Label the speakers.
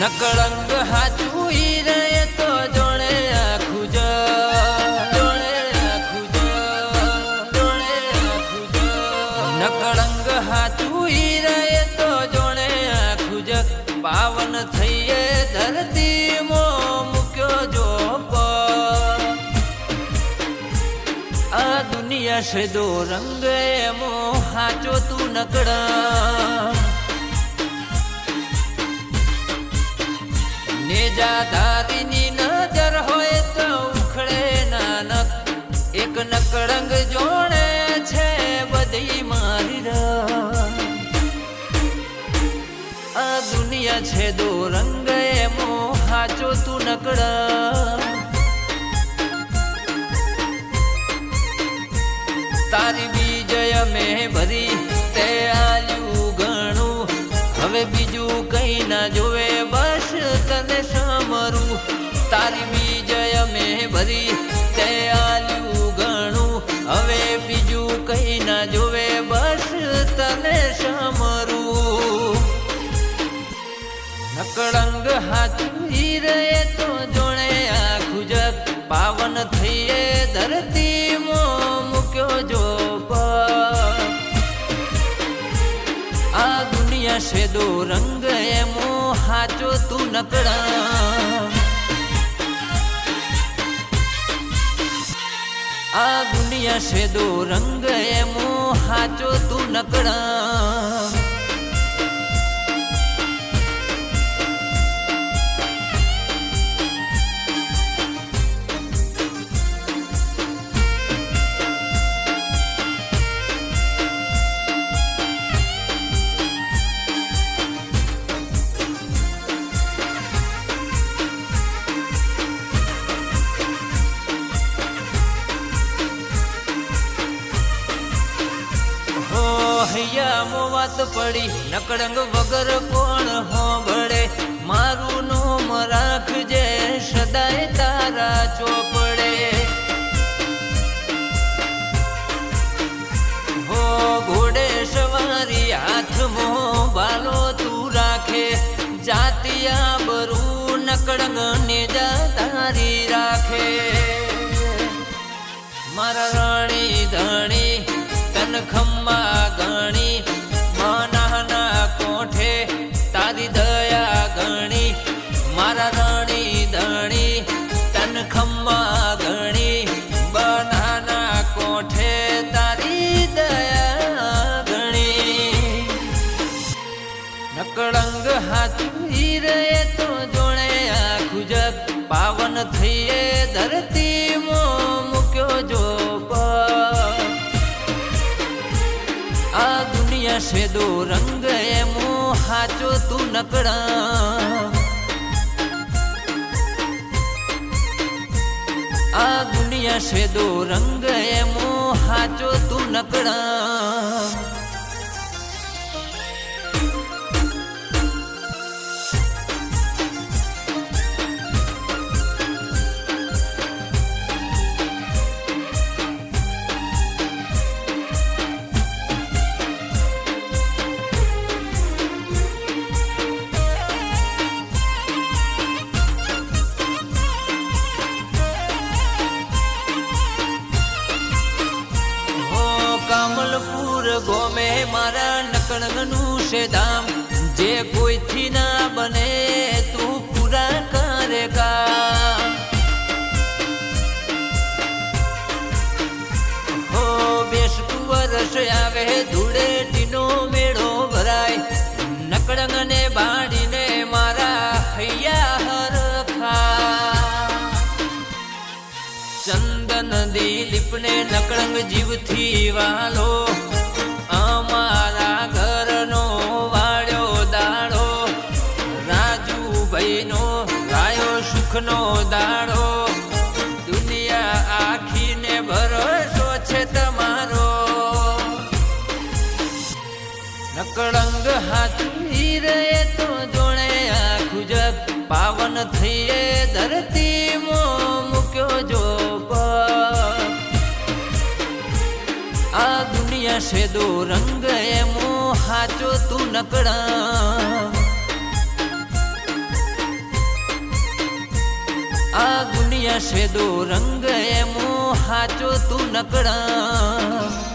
Speaker 1: નકળંગ હાચું રે તો જોણે આખું જ, જોણે આખું જ, જોણે આખું જ. નકળંગ હાચું રે તો જોણે આખું જ. પાવન થઈએ ધરતી મો મૂક્યો જો આ દુનિયા છે દો રંગ એમો હાચો તું નકળા. નેજાધારીની નજર હોય તો ઉખડે નાનક. એક નકળંગ જોણે છે બધી મારી આ દુનિયા છે દો રંગ એમો હાચો તું નકળા. તારી વિજય મેં ભરી, તે આલ્યું ઘણું. હવે બીજું કઈ ના જોવે તારી વિજય મેં ભરી, તે આલ્યું ઘણું. હવે બીજું કઈ ના જોવે, બસ તને સમરું નકળંગ હાથી રહે તો જોણે આ ખુજક પાવન થઈએ ધરતી મો મૂક્યો જો આ દુનિયા છે દો રંગ, એમો હાચો તું નકળા. આ દુનિયા છે દો રંગ એમો હાચો તું નકળા. હૈયા વાત પડી, નકળંગ વગર કોણ હોંભળે? મારું નોમ રાખજે, સદાય તારા ચોપડે. હો ઘોડે, સવારી હાથમો બાલો તું રાખે. જાતિયા બરું નકળંગ ને તારી રાખે. મારા રાણી ધણી તન ખમ્મા ગણી ધણી તન ખમ્મા બનાના કોઠે તારી દયા ગણી. નકળંગ હાથું રહે તો જોણે આ જગ પાવન થઈએ ધરતી દો રંગ એમો હાચો તું નકડા આ દુનિયા દો રંગ એમો હાચો તું નકળા. મારા છે દામ જે કોઈથી ના બને, તું પૂરા કરે કામ. હો બેસતું વરસ આવે ધૂળેટીનો મેળો ભરાય. નકળંગ ને બાળીને મારા હૈયા હરખા ચંદન દિલીપને નકળંગ જીવથી વાલો. રાજુભાઈનો ગાયો સુખનો દાડો. દુનિયા આખીને ભરોસો છે તમારો. નકળંગ હાથું રે તો જોણે આખું જગ પાવન થઈએ. ધરતી મો મૂક્યો જો આ દુનિયા છે દો રંગ એમો હાચો તું નકળા. હશે રંગ એ એમો હાચો તું નકળા.